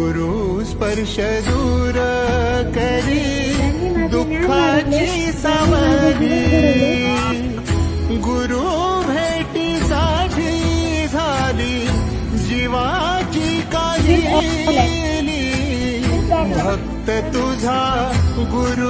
गुरु स्पर्श दूर करी दुःखाची सावली. गुरु भेटीसाठी झाली जीवाची काही भक्त तुझा गुरु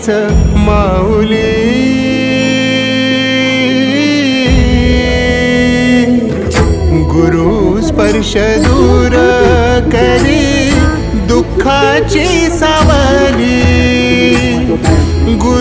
हीच माऊली. गुरु स्पर्श दूर करी दुःखाची सावली. गुरु